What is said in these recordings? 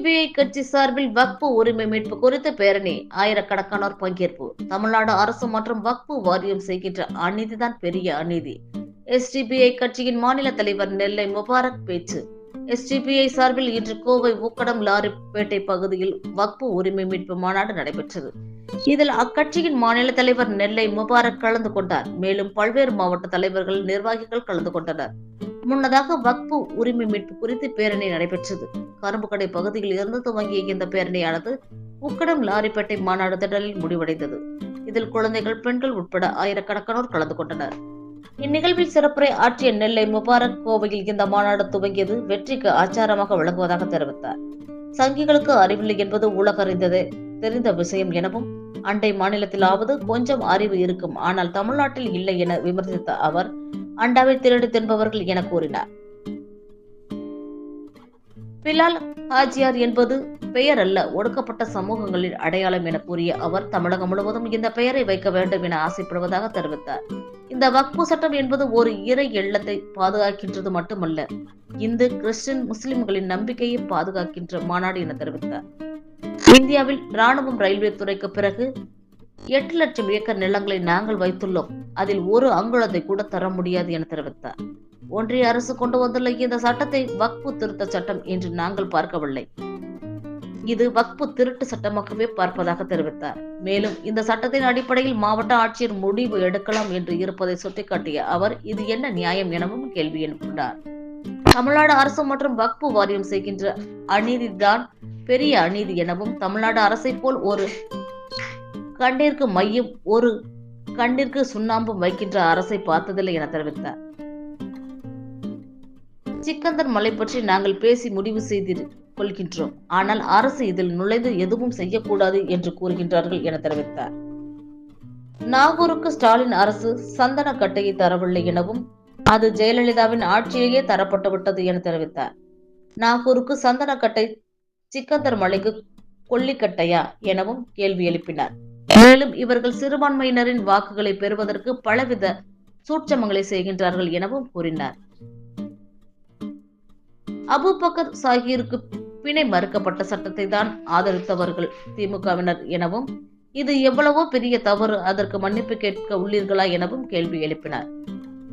CBI கட்சி சார்பில் வக்பு உரிமை மீட்பு குறித்த பேரணி ஆயிரக்கணக்கானோர் பங்கேற்பு. தமிழ்நாடு அரசு மற்றும் வக்பு வாரியம் செய்கின்ற அநீதிதான் பெரிய அநீதி. எஸ்டிபிஐ கட்சியின் மாநில தலைவர் நெல்லை முபாரக் பேச்சு. எஸ்டிபிஐ சார்பில் இன்று கோவை ஊக்கடம் லாரிப்பேட்டை பகுதியில் வக்பு உரிமை மீட்பு மாநாடு நடைபெற்றது. இதில் அக்கட்சியின் மாநில தலைவர் நெல்லை முபாரக் கலந்து கொண்டார். மேலும் பல்வேறு மாவட்ட தலைவர்கள் நிர்வாகிகள் கலந்து கொண்டனர். முன்னதாக வக்பு உரிமை மீட்பு குறித்து பேரணி நடைபெற்றது. கரும்புக்கடை பகுதியில் இருந்து துவங்கிய இந்த பேரணியானது உக்கடம் லாரிப்பேட்டை மாநாடு திடலில் முடிவடைந்தது. இதில் குழந்தைகள் பெண்கள் உட்பட ஆயிரக்கணக்கானோர் கலந்து கொண்டனர். இந்நிகழ்வில் சிறப்புரை ஆற்றிய நெல்லை முபாரக் கோவையில் இந்த மாநாடு துவங்கியது வெற்றிக்கு ஆச்சாரமாக விளங்குவதாக தெரிவித்தார். சங்கிகளுக்கு அறிவில்லை என்பது உலகறிந்ததே தெரிந்த விஷயம் எனவும் அண்டை மாநிலத்திலாவது கொஞ்சம் அறிவு இருக்கும் ஆனால் தமிழ்நாட்டில் இல்லை என விமர்சித்த அவர் அண்டாவை திருடி தின்பவர்கள் என கூறினார். பிலால் ஹாஜியார் என்பது பெயர் அல்ல ஒடுக்கப்பட்ட சமூகங்களின் அடையாளம் என கூறிய அவர் தமிழகம் முழுவதும் இந்த பெயரை வைக்க வேண்டும் என ஆசைப்படுவதாக தெரிவித்தார். இந்த வக்பு சட்டம் என்பது ஒரு இறை எள்ளத்தை பாதுகாக்கின்றது மட்டுமல்ல இந்து கிறிஸ்டின் முஸ்லிம்களின் நம்பிக்கையை பாதுகாக்கின்ற மாநாடு என தெரிவித்தார். இந்தியாவில் ராணுவம் ரயில்வே துறைக்கு பிறகு எட்டு லட்சம் ஏக்கர் நிலங்களை நாங்கள் வைத்துள்ளோம். அதில் ஒரு அங்குலத்தை கூட தர முடியாது என தெரிவித்தார். ஒன்றிய அரசு கொண்டு வந்துள்ள இந்த சட்டத்தை வக்பு திருத்த சட்டம் என்று நாங்கள் பார்க்கவில்லை. இது வக்பு திருட்டு சட்டமாகவே பார்ப்பதாக தெரிவித்தார். மேலும் இந்த சட்டத்தின் அடிப்படையில் மாவட்ட ஆட்சியர் முடிவு எடுக்கலாம் என்று இருப்பதை சுட்டிக்காட்டிய அவர் இது என்ன நியாயம் எனவும் கேள்வி எழுப்பினார். தமிழ்நாடு அரசு மற்றும் வக்பு வாரியம் செய்கின்ற அநீதிதான் பெரிய அநீதி எனவும் தமிழ்நாடு அரசை போல் ஒரு கண்ணிற்கு மையம் ஒரு கண்ணிற்கு சுண்ணாம்பும் வைக்கின்ற அரசை பார்த்ததில்லை என தெரிவித்தார். சிக்கந்தர் மலை பற்றி நாங்கள் பேசி முடிவு செய்து கொள்கின்றோம். ஆனால் அரசு இதில் நுழைந்து எதுவும் செய்யக்கூடாது என்று கூறுகின்றார்கள் என தெரிவித்தார். நாகூருக்கு ஸ்டாலின் அரசு சந்தன கட்டையை தரவில்லை எனவும் அது ஜெயலலிதாவின் ஆட்சியிலேயே தரப்பட்டு விட்டது என தெரிவித்தார். நாகூருக்கு சந்தனக்கட்டை சிக்கந்தர் மலைக்கு கொல்லிக்கட்டையா எனவும் கேள்வி எழுப்பினார். மேலும் இவர்கள் சிறுபான்மையினரின் வாக்குகளை பெறுவதற்கு பலவித சூட்சமங்களை செய்கின்றார்கள் எனவும் கூறினார். அபுபக்கர் சாஹிருக்கு பிணை மறுக்கப்பட்ட சட்டத்தை தான் ஆதரித்தவர்கள் திமுகவினர் எனவும் இது எவ்வளவோ பெரிய தவறு அதற்கு மன்னிப்பு கேட்க உள்ளீர்களா எனவும் கேள்வி எழுப்பினார்.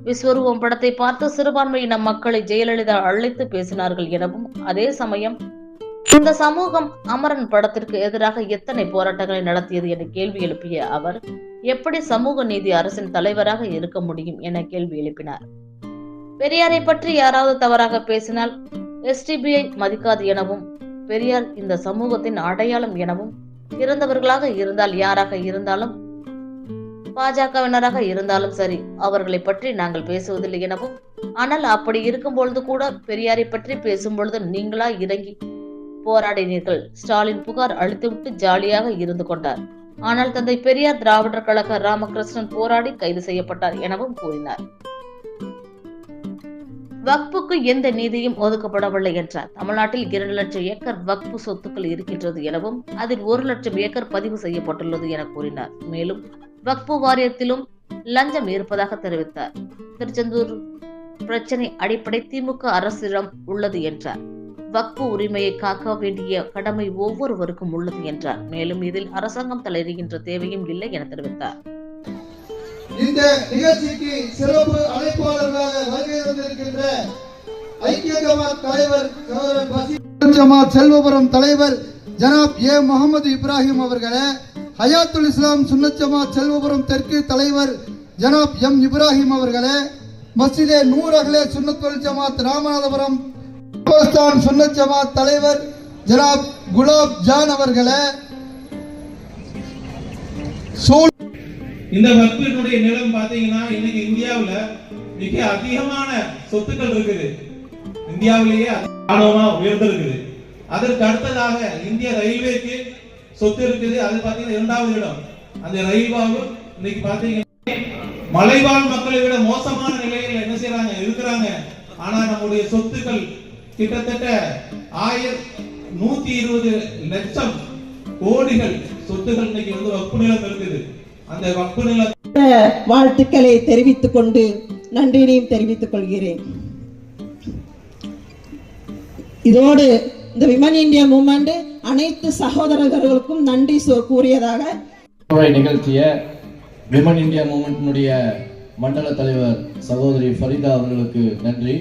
விஸ்வரூபம் படத்தை பார்த்து சிறுபான்மையின மக்களை ஜெயலலிதா அழைத்து பேசினார்கள் எனவும் அதே சமயம் இந்த சமூகம் அமரன் படத்திற்கு எதிராக எத்தனை போராட்டங்களை நடத்தியது என கேள்வி எழுப்பிய அவர் எப்படி சமூக நீதி அரசின் தலைவராக இருக்க முடியும் என கேள்வி எழுப்பினார். பெரியாரை பற்றி யாராவது தவறாக பேசினால் எஸ்டிபிஐ மதிக்காது எனவும் பெரியார் இந்த சமூகத்தின் அடையாளம் எனவும் இறந்தவர்களாக இருந்தால் யாராக இருந்தாலும் பாஜகவினராக இருந்தாலும் சரி அவர்களை பற்றி நாங்கள் பேசுவதில்லை எனவும் ஆனால் அப்படி இருக்கும் பொழுது கூட பெரியாரை பற்றி பேசும் பொழுது நீங்களா இறங்கி போராடினீர்கள். ஸ்டாலின் புகார் அளித்துவிட்டு ஜாலியாக இருந்து கொண்டார். ஆனால் தந்தை பெரியார் திராவிடர் கழக ராமகிருஷ்ணன் போராடி கைது செய்யப்பட்டார் எனவும் கூறினார். வக்புக்கு எந்த நீதியும் ஒதுக்கப்படவில்லை என்றார். தமிழ்நாட்டில் இரண்டு லட்சம் ஏக்கர் வக்பு சொத்துக்கள் இருக்கின்றது எனவும் அதில் ஒரு லட்சம் ஏக்கர் பதிவு செய்யப்பட்டுள்ளது என கூறினார். மேலும் வக்பு வாரியத்திலும் லஞ்சம் இருப்பதாக தெரிவித்தார். திருச்செந்தூர் பிரச்சனை அடிப்படை திமுக அரசிடம் உள்ளது என்றார். வக்பு உரிமையை காக்க வேண்டிய கடமை ஒவ்வொருவருக்கும் உள்ளது என்றார். மேலும் இதில் அரசாங்கம் தலையிடுகின்ற தேவையும் இல்லை என தெரிவித்தார். இந்த நிகழ்ச்சிக்கு சிறப்பு அழைப்பாளர்களாக வருகை தந்திருக்கின்ற ஐக்கிய ஜமாத் தலைவர் ஜமாத் செல்வபுரம் தலைவர் ஜனாப் ஏ. முகமது இப்ராஹிம் அவர்களே ஹயாத்துல் இஸ்லாம் சுன்னத் ஜமாத் செல்வபுரம் தெற்கு தலைவர் ஜனாப் எம். இப்ராஹிம் அவர்களே மஸ்ஜிதே நூர் அகலே சுன்னத்துல் ஜமாத் ராமநாதபுரம் பாகிஸ்தான் சுன்னத் ஜமாத் தலைவர் ஜனாப் குலாப் ஜான் அவர்களை இந்த வக்பினுடைய நிலம் பாத்தீங்கன்னா இன்னைக்கு இந்தியாவுல மிக அதிகமான சொத்துக்கள் இருக்குது. இந்தியாவிலேயே ஆணவமா உயர்ந்திருக்குது. அதற்கு அடுத்ததாக இந்திய ரயில்வேக்கு சொத்து இருக்குது. அது பாத்தீங்கன்னா இரண்டாவது இடம். அந்த ரயில்வாவும் இன்னைக்கு பாத்தீங்கன்னா மலைவாழ் மக்களை விட மோசமான நிலையில என்ன செய்யறாங்க இருக்கிறாங்க. ஆனா நம்முடைய சொத்துக்கள் கிட்டத்தட்ட ஆயிரம் நூத்தி இருபது லட்சம் கோடிகள் சொத்துக்கள் இன்னைக்கு வந்து வக்பு நிலம் இருக்குது. அந்த வக்பு நிலம் வாழ்த்துக்களை தெரிவித்துக் கொண்டு நன்றியினையும் தெரிவித்துக் கொள்கிறேன். இதோடு இந்த விமன் இந்தியா மூமெண்ட் அனைத்து சகோதரர்களுக்கும் நன்றி கூறியதாக நிகழ்த்திய விமன் இந்தியா மூமெண்ட்டினுடைய மண்டல தலைவர் சகோதரி ஃபரிதா அவர்களுக்கு நன்றி.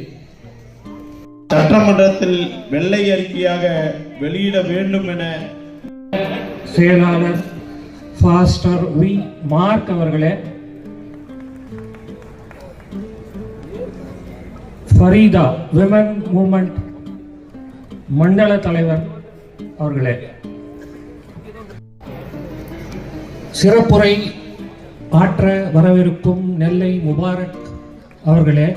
சட்டமன்றத்தில் வெள்ளை அறிக்கையாக வெளியிட வேண்டும் என செயலாளர் ஃபாஸ்டர் வி மார்க் அவர்களே ஃபரீதா விமன் மூமெண்ட் மண்டல தலைவர் அவர்களே. சிறப்புரை ஆற்ற வரவிருக்கும் நெல்லை முபாரக் அவர்களே